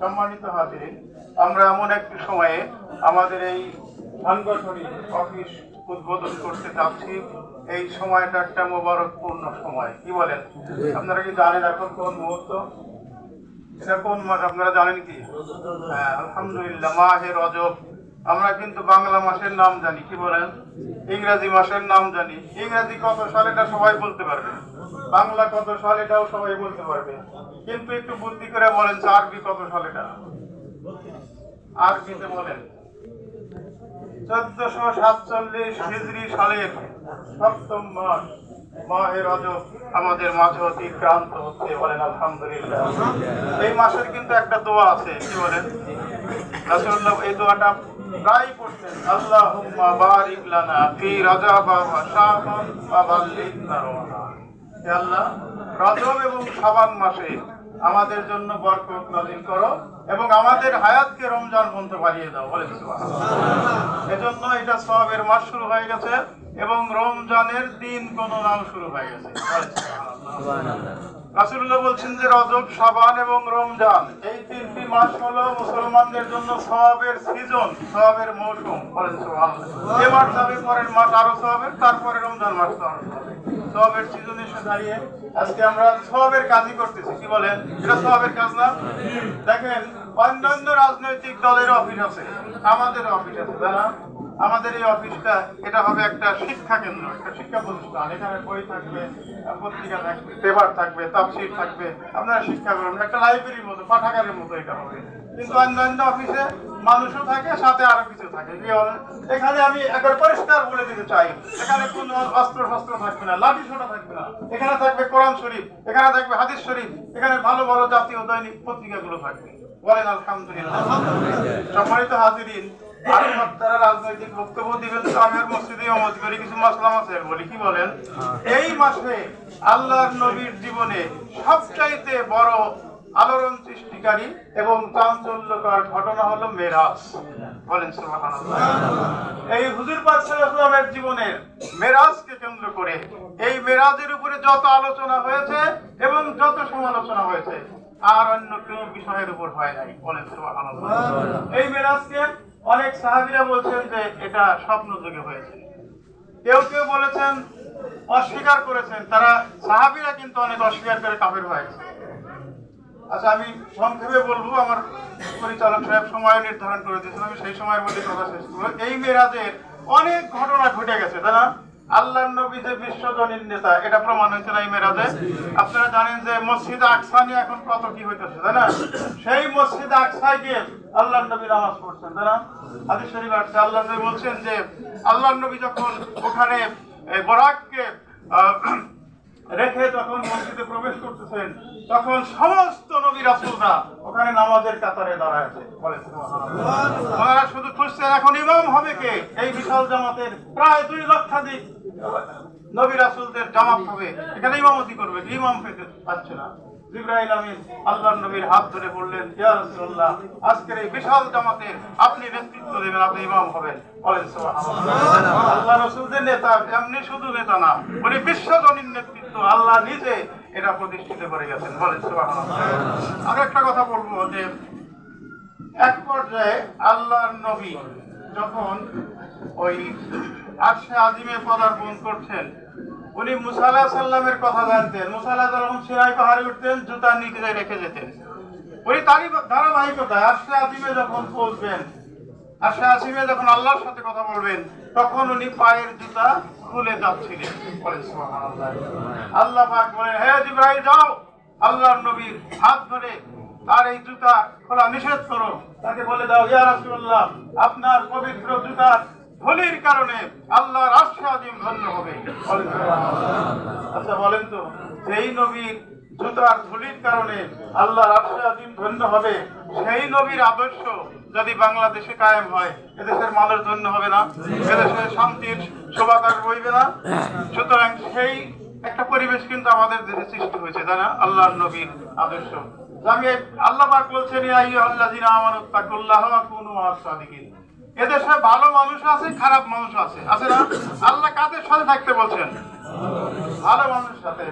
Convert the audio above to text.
সম্মানিত হাজিরিন, আমরা এমন একটি সময়ে আমাদের এই সাংগঠনিক অফিস উদ্বোধন করতে চাচ্ছি এই সময়টা একটা মোবারকপূর্ণ সময়। কি বলেন? আপনারা কি জানেন এখন কোন মুহূর্ত? কোন আপনারা জানেন কি? হ্যাঁ আলহামদুলিল্লাহ মাহে রজব। আমরা কিন্তু বাংলা মাসের নাম জানি, কি বলেন? ইংরেজি মাসের নাম জানি। ইংরেজি কত সাল এটা সবাই বলতে পারবে? বাংলা কত সাল এটাও সবাই বলতে পারবে। কিন্তু একটু বুদ্ধি করে বলেন, আরবি কত সাল এটা আরবিতে বলেন। চোদ্দশো সাতচল্লিশ সালের সপ্তম মাস। রজব আমাদের মাঝে অতিক্রান্ত আলহামদুলিল্লাহ। এই মাসের কিন্তু একটা দোয়া আছে, কি বলেন? এই দোয়াটা প্রায় আল্লাহুম্মা বারিক লানা ফি বাল্লিগনা রমাদান হে আল্লাহ, রজব এবং শাবান মাসে আমাদের জন্য বরকত নাজিল করো এবং আমাদের হায়াতকে রমজান পর্যন্ত বাড়িয়ে দাও সুবহানাল্লাহ। এজন্য এটা সওয়াবের মাস শুরু হয়ে গেছে। এবং রমজানের দিন কোন নাম শুরু হয়ে গেছে। রাসুল্লাহ বলছেন যে রজব সাবান এবং রমজান এই তিনটি মাস হলো মুসলমানদের জন্য সবের সিজন সবের মৌসুম। এ মাস যাবে পরের মাস আরও সবের তারপরে রমজান মাস আরও সওয়াবের সিজন এসে দাঁড়িয়ে আজকে আমরা সওয়াবের কাজই করতেছি। কি বলেন? এটা সওয়াবের কাজ না? দেখেন, অন্যান্য রাজনৈতিক দলের অফিস আছে। আমাদের অফিস আছে না? আমাদের এই অফিসটা এটা হবে একটা শিক্ষা কেন্দ্র, একটা শিক্ষা প্রতিষ্ঠান। এখানে বই থাকবে, পত্রিকা থাকবে, পেপার থাকবে তাপসির থাকবে। আপনারা শিক্ষা করবেন একটা লাইব্রেরির মতো, পাঠাগারের মতো এটা হবে। কিন্তু অন্যান্য অফিসে মানুষও থাকে, সাথে আরও কিছু থাকে। এখানে আমি একবার পরিষ্কার বলে দিতে চাই। এখানে কোনো অস্ত্র শস্ত্র থাকবে না লাঠি ছোটা থাকবে না। এখানে থাকবে কোরআন শরীফ, এখানে থাকবে হাদিস শরীফ, এখানে ভালো ভালো জাতীয় দৈনিক পত্রিকাগুলো থাকবে। বলেন আলহামদুলিল্লাহ। সম্মানিত হাজিরিন এই মাসে আল্লাহর নবীর জীবনে সবচাইতে বড় আলোড়ন সৃষ্টিকারী এবং চাঞ্চল্যকর ঘটনা হলো মেরাজ। বলেন এই হুজুর পাক সাল্লাল্লাহু আলাইহি জীবনের মেরাজকে কেন্দ্র করে এই মেরাজের উপরে যত আলোচনা হয়েছে এবং যত সমালোচনা হয়েছে, আর অন্য কোনো বিষয়ের উপর হয় নাই। বলেন এই মেরাজকে অনেক সাহাবীরা বলছেন যে এটা স্বপ্ন যুগে হয়েছে। কেউ কেউ বলেছেন, অস্বীকার করেছেন। তারা সাহাবীরা কিন্তু অনেক অস্বীকার করে কাফের হয়ে গেছে। আচ্ছা আমি সংক্ষেপে বলব, আমার পরিচালক সাহেব সময় নির্ধারণ করে দিয়েছেন, আমি সেই সময়ের মধ্যে কথা শেষ করব। এই মেরাজের অনেক ঘটনা ঘটে গেছে না? আল্লাহ নবী যে বিশ্বজনীন নেতা, এটা প্রমাণ হয়েছে না এই মেরাজে? আপনারা জানেন যে মসজিদ আকসা নিয়ে এখন কত কি হইতেছে, তাই না? সেই মসজিদ আকসায় গিয়ে আল্লাহ নবী নামাজ পড়ছেন, তাই না? হাদিস শরীফ আসছে আল্লাহ নবী বলছেন যে আল্লাহ নবী যখন ওখানে বরাককে রেখে যখন মসজিদে প্রবেশ করতেছেন, তখন সমস্ত জামাত নবীর হাত ধরে বললেন আজকের এই বিশাল জামাতের আপনি নেতৃত্ব দেবেন, আপনি ইমাম হবেন। বলেন আল্লাহ রাসূলদের নেতা, এমনি শুধু নেতা না, উনি বিশ্বজনীন নেতৃত্ব। আল্লাহ নিজে এটা প্রতিষ্ঠিত করে গেছেন। বলেন আর একটা কথা বলব যে, এক পর্যায়ে আল্লাহর নবী যখন ওই আরশে আজিমে পদার্পণ করছেন, উনি মুসা সাল্লামের কথা জানতেন। মুসা আলাহ যখন সিনাই পাহাড়ে উঠতেন জুতা নিচে রেখে যেতেন। উনি তারই ধারাবাহিকতায় আরশে আজিমে যখন পৌঁছবেন আরশে আজিমে যখন আল্লাহর সাথে কথা বলবেন, তখন উনি পায়ের জুতা খুলে যাচ্ছিলেন। আল্লাহ পাক বলেন, হে জিব্রাইল, যাও। আল্লাহর নবীর হাত ধরে তার এই জুতা খোলা নিষেধ করো। তাকে বলে দাও, ইয়া রাসূলুল্লাহ, আপনার পবিত্র জুতার ধুলির কারণে আল্লাহর আরশে আজিম ধন্য হবে। আচ্ছা বলেন তো, যেই নবীর জুতার ধুলির কারণে ধন্য হবে। সেই নবীর আদর্শ যদি বাংলাদেশে কায়েম হয়, এদেশের মালের জন্য হবে না, এদেশের শান্তির শোভাকার না। সুতরাং সেই একটা পরিবেশ কিন্তু আমাদের দেশে সৃষ্টি হয়েছে, তাই না? আল্লাহর নবীর আদর্শ। আমি আল্লাহ পাক বলছেন এদেশে ভালো মানুষ আছে, খারাপ মানুষ আছে আছে না? আল্লাহ কাদের সাথে থাকতে বলছেন? ভালো মানুষের সাথে।